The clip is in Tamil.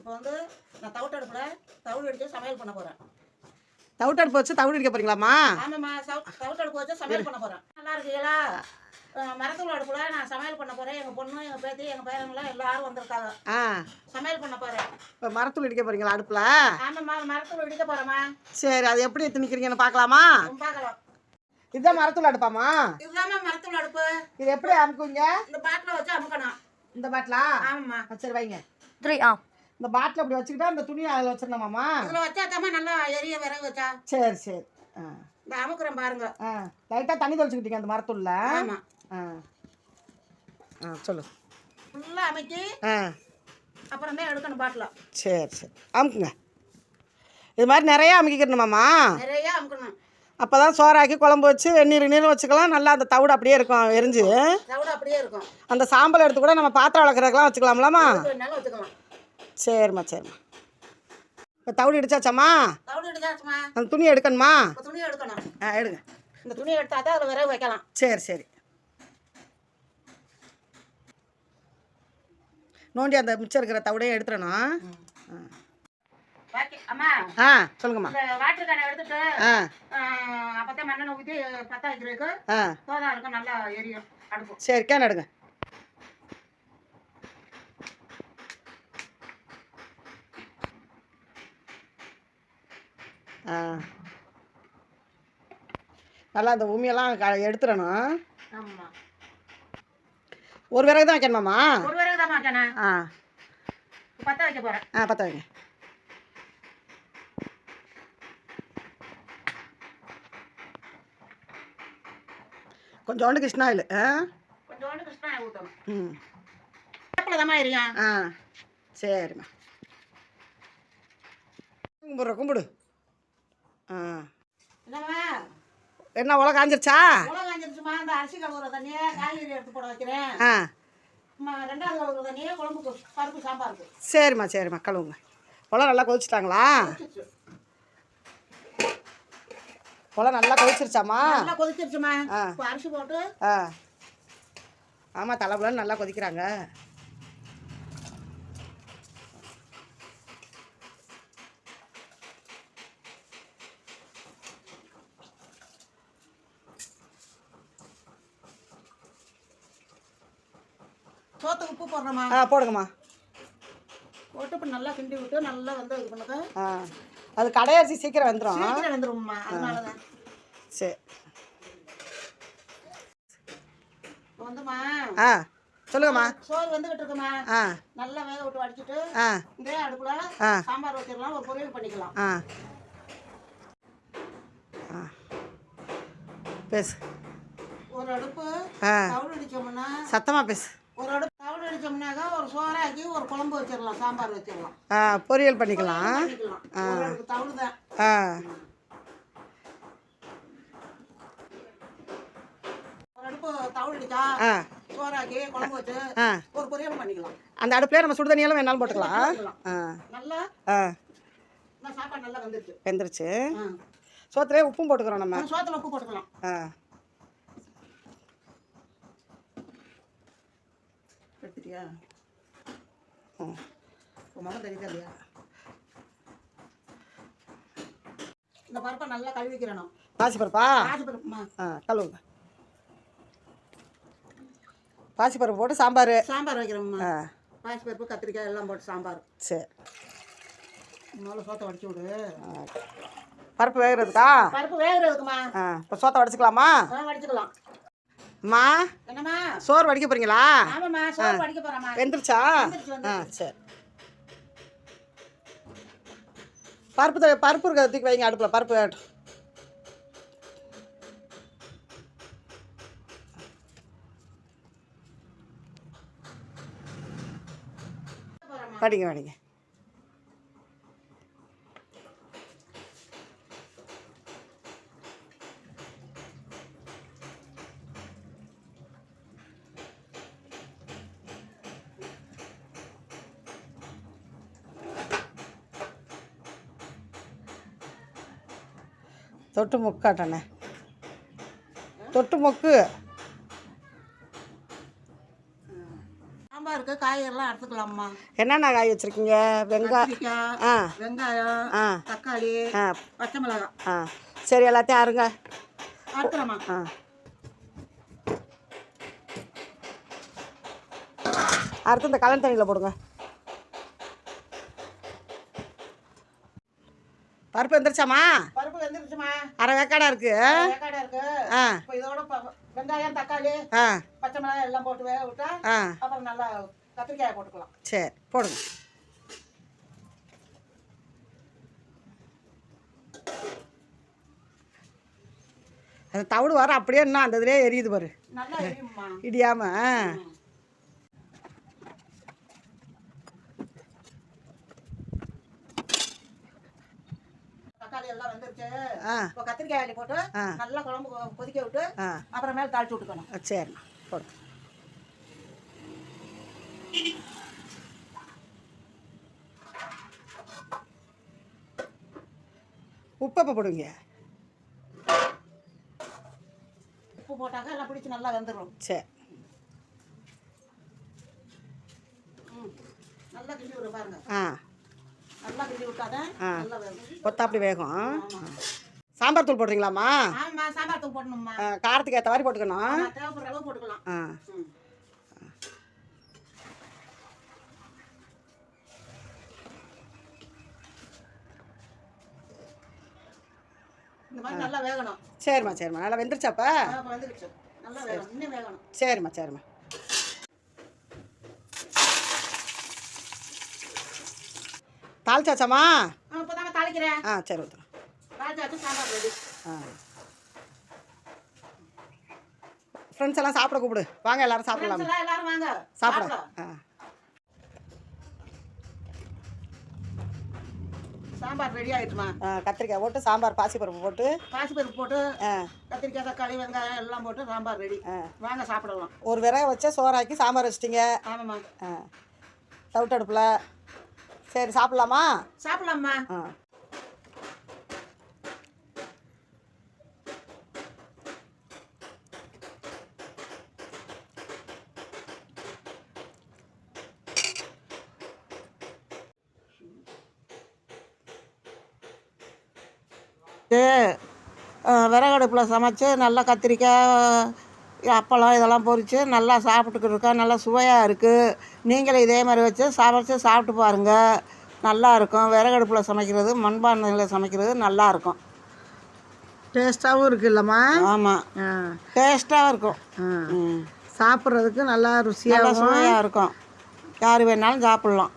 இப்போ வந்து நான் தவிட்டு அடுப்பில் தவிடு அடித்து சமையல் பண்ண போகிறேன் தவிட்டு அடுப்பு வச்சு தவிடு அடிக்க போறீங்களாம்மா? ஆமாம்மா சவு தவிட்டு அடுப்பு வச்சு சமையல் பண்ண போகிறேன் நல்லா இருக்கீங்களா மரத்தூள் அடுப்பில் நான் சமையல் பண்ண போகிறேன் எங்கள் பொண்ணு எங்கள் பேத்தி எங்கள் பையனுங்களாம் எல்லாரும் வந்திருக்காங்க. ஆ. சமையல் பண்ண போகிறேன் இப்போ மரத்தூள் அடிக்க போறீங்களா அடுப்பில்? ஆமாம்மா மரத்தூள் இடிக்க போகிறேம்மா சரி அது எப்படி திணிக்கிறீங்கன்னு பார்க்கலாமா? பார்க்கலாம். இதுதான் மரத்தூள் அடுப்பாமா இதுதாம்மா மரத்தூள் அடுப்பு. இது எப்படி அமுக்குங்க இந்த பாட்டில் வச்சு அமுக்கணும். இந்த பாட்டிலா? ஆமாம்மா. சரி வைங்க. த்ரீ ஆ. இந்த பாட்டில் அப்படி வச்சுக்கிட்டா அந்த துணியை அதில் வச்சிடலாமாம்மா இதில் வச்சாத்தாம்மா நல்லா எரிய விறகு வச்சா. சரி சரி. ஆ. இந்த அமுக்குறேன் பாருங்க. ஆ. லைட்டாக தண்ணி தெளிச்சுக்கிட்டீங்க அந்த மரத்தூளில்? ஆமாம் ஆ. ஆ சொல்லு. ஃபுல்லாக அமைக்கி ஆ. அப்புறம் தான் எடுக்கணும் பாட்டில். சரி சரி. அமுக்குங்க. இது மாதிரி நிறையா அமுக்கிக்கிறணுமாம்மா நிறைய அமுக்கணும். அப்போ தான் சோறாக்கி குழம்பு வச்சு வெந்நீர் நீர் வச்சுக்கலாம். நல்லா அந்த தவிடு அப்படியே இருக்கும் எரிஞ்சு. தவிடு அப்படியே இருக்கும். அந்த சாம்பல் எடுத்து கூட நம்ம பாத்திரம் வளர்க்குறதுக்கெலாம் வச்சுக்கலாம்லாமா வச்சுக்கலாம். சரிம்மா சரிம்மா. இப்போ தவிடு எடுத்தாச்சுமா அந்த துணியை எடுக்கணுமா? துணியை எடுக்கணும். ஆ எடுங்க. இந்த துணியை எடுத்தா தான் அதில் விறகு வைக்கலாம். சரி சரி. நோண்டி அந்த மிச்சம் இருக்கிற தவிடையும் எடுத்துடணும். ஆ சொல்லுங்கம்மா. வாட்டர் கேனை எடுத்துட்டு மண்ணெண்ணெய் ஊற்றி நல்லா எரியும் அடுப்பு. சரி கேன் எடுங்க. ஆ. நல்லா அந்த உமியெல்லாம் க எடுத்துடணும். ஒரு விறகு தான் வைக்கணுமாம்மா ஒரு விறகு தான் மாட்டேனே ஆ. பற்ற வைக்க போகிறேன் ஆ பற்ற வைங்க. கொஞ்சோண்டு கிருஷ்ணா ஆயில் ஆ? கொஞ்சோண்டு கிருஷ்ணா ஊற்றணும் ம். தான் ஆ. சரிம்மா. கும்பிட்ற கும்பிடு. என்ன உலக காஞ்சிருச்சா? உலகம் காஞ்சிருச்சுமா இந்த அரிசி கழுவுற தண்ணியை காய்கறி எடுத்து போட வைக்கிறேன். ஆ. அம்மா, ரெண்டாவது கழுவுற தண்ணியை குழம்புக்கு பருப்பு சாம்பாருக்கு. சரிம்மா சரிம்மா கழுவுங்க. உலகம் நல்லா கொதிச்சிட்டாங்களா. உலகம் நல்லா கொதிச்சிருச்சாம்மா? நல்லா கொதிச்சிருச்சுமா அரிசி போட்டு ஆ. ஆமாம் தலைப்புலன்னு நல்லா கொதிக்கிறாங்க. சோத்துக்கு உப்பு போடுறோமா ஆ போடுங்கம்மா. போட்டு இப்போ நல்லா கிண்டி விட்டு நல்லா வந்து இது பண்ணுங்க. ஆ அது கடையரிசி சீக்கிரம் வந்துடும் சீக்கிரம் வந்துரும்மா அதனால தான் சரி. வந்துமா ஆ சொல்லுங்கம்மா. சோறு வந்துகிட்டு இருக்குமா ஆ. நல்லா வேக விட்டு வடிச்சிட்டு ஆ. இதே அடுப்புல. சாம்பார் வச்சிடலாம் ஒரு பொரியல் பண்ணிக்கலாம். ஆ. பேசு. ஒரு அடுப்பு தவிடு அடிச்சோம்னா சத்தமாக பேசு. ஒரு அடுப்பு அடிச்சோம்னாக்கா ஒரு சோறாக்கி ஒரு குழம்பு வச்சிடலாம் சாம்பார் வச்சிடலாம். ஆ பொரியல் பண்ணிக்கலாம். ஆ. ஒரு அடுப்பு தவிடு அடிச்சா ஆ. சோறாக்கி குழம்பு வச்சு ஆ. ஒரு பொரியல் பண்ணிக்கலாம். அந்த அடுப்புலேயே நம்ம சுடு தண்ணியெல்லாம் வேணாலும் போட்டுக்கலாம். பண்ணிக்கலாம். ஆ. நல்லா ஆ. இந்த சாப்பாடு நல்லா வந்துருச்சு. ஆ. சோத்துலேயே உப்பும் போட்டுக்கிறோம் நம்ம. சோத்துல உப்பு போட்டுக்கலாம். எடுத்துட்டியா? ம். இப்போ முகம் தெரியுதா இல்லையா? இந்த பருப்பை நல்லா கழுவிக்கிறணும். பாசிப்பருப்பா காசு பருப்புமா ஆ கழுவுங்க. பாசிப்பருப்பு போட்டு சாம்பார். சாம்பார் வைக்கிறோம்மா ஆ. பாசி பருப்பு கத்திரிக்காய் எல்லாம் போட்டு சாம்பார். சரி முதல்ல சோத்தை வடிச்சு விடு. பருப்பு வேகிறதுக்கா? பருப்பு வேகிறதுக்குமா. ஆ இப்போ சோத்தை வடிச்சுக்கலாமா? வடிச்சுக்கலாம். என்னம்மா? சோறு வடிக்க போகிறோம்மா வெந்துருச்சா? ஆ சரி. பருப்பு பருப்பு இருக்க தூக்கி வைங்க அடுப்பில் பருப்பு. வேகட்டும் வடிங்க வடிங்க. தொட்டு முக்காட்டண்ணே தொட்டு மொக்கு. சாம்பார் இருக்குது காய்கறிலாம் எடுத்துக்கலாம்மா என்னென்ன காய் வச்சுருக்கீங்க? வெங்காயம் ஆ. வெங்காயம் ஆ. தக்காளி ஆ. பச்சை மிளகாய் ஆ. சரி எல்லாத்தையும் அருங்க அறுத்துறம்மா. ஆ. அறுத்து இந்த கலன் தண்ணியில் போடுங்க. பருப்பு எந்திரிச்சாமா? பருப்பு வெந்துருச்சுமா அரை வேக்காடா இருக்கு. வேக்காடா இருக்கு. ஆ. இப்போ இதோட வெங்காயம் தக்காளி ஆ. பச்சை மிளகாய் எல்லாம் போட்டு வேக விட்டா ஆ. அப்புறம் நல்லா கத்திரிக்காயை போட்டுக்கலாம். சரி போடுங்க. அந்த தவிடு வர அப்படியே இன்னும் அந்த இதுலேயே எரியுது பாரு. நல்லா தக்காளி எல்லாம் வெந்துருச்சு இப்போ கத்திரிக்காய் அள்ளி போட்டு. நல்லா குழம்பு கொதிக்க விட்டு அப்புறமேல தாளிச்சு விட்டுக்கணும் சரி. போடு. உப்பு எப்போ போடுவீங்க? உப்பு போட்டாக்க எல்லாம் பிடிச்சி நல்லா வெந்துடும் சரி. நல்லா கிண்டி விடு பாருங்க. ஆ. கொத்தாப்படி வேகும். சாம்பார் தூள் போடுறீங்களாம்மா? காரத்துக்கு ஏற்ற மாதிரி போட்டுக்கணும். ஆ. சரிம்மா சரிம்மா. நல்லா வெந்துருச்சாப்பா சரிம்மா சரிம்மா. தாளிச்சாச்சாம்மா? ஆ சரி ஊற்றுறேன் ஆ. ஃப்ரெண்ட்ஸ் எல்லாம் சாப்பிட கூப்பிடு. வாங்க எல்லாரும் சாப்பிடலாம். சாப்பிட ஆ. சாம்பார் ரெடி ஆயிடுச்சுமா ஆ, கத்திரிக்காய் போட்டு சாம்பார் பாசிப்பருப்பு போட்டு. பாசிப்பருப்பு போட்டு கத்திரிக்காய் தக்காளி வெங்காயம் எல்லாம் போட்டு சாம்பார் ரெடி. வாங்க சாப்பிடலாம். ஒரு விறகு வச்சா சோறாக்கி சாம்பார் வச்சிட்டிங்க. ஆமாம்மா. ஆ. தவிட்டடுப்பில் சரி சாப்பிட்லாமா? சாப்பிடலாம்மா. ஆ. விறகடுப்பில் சமைச்சு நல்லா கத்திரிக்காய் அப்பளம் இதெல்லாம் பொரித்து நல்லா சாப்பிட்டுக்கிட்டு இருக்கோம் நல்லா சுவையாக இருக்குது நீங்களும் இதே மாதிரி வச்சு சமைச்சு சாப்பிட்டு பாருங்கள் நல்லா இருக்கும். விறகடுப்பில் சமைக்கிறது மண்பானையில் சமைக்கிறது நல்லா இருக்கும். டேஸ்ட்டாகவும் இருக்குல்லம்மா ஆமாம் ஆ. டேஸ்ட்டாக இருக்கும். சாப்பிட்றதுக்கு நல்லா ருசியாக சுவையாக இருக்கும். யார் வேணாலும் சாப்பிட்லாம்.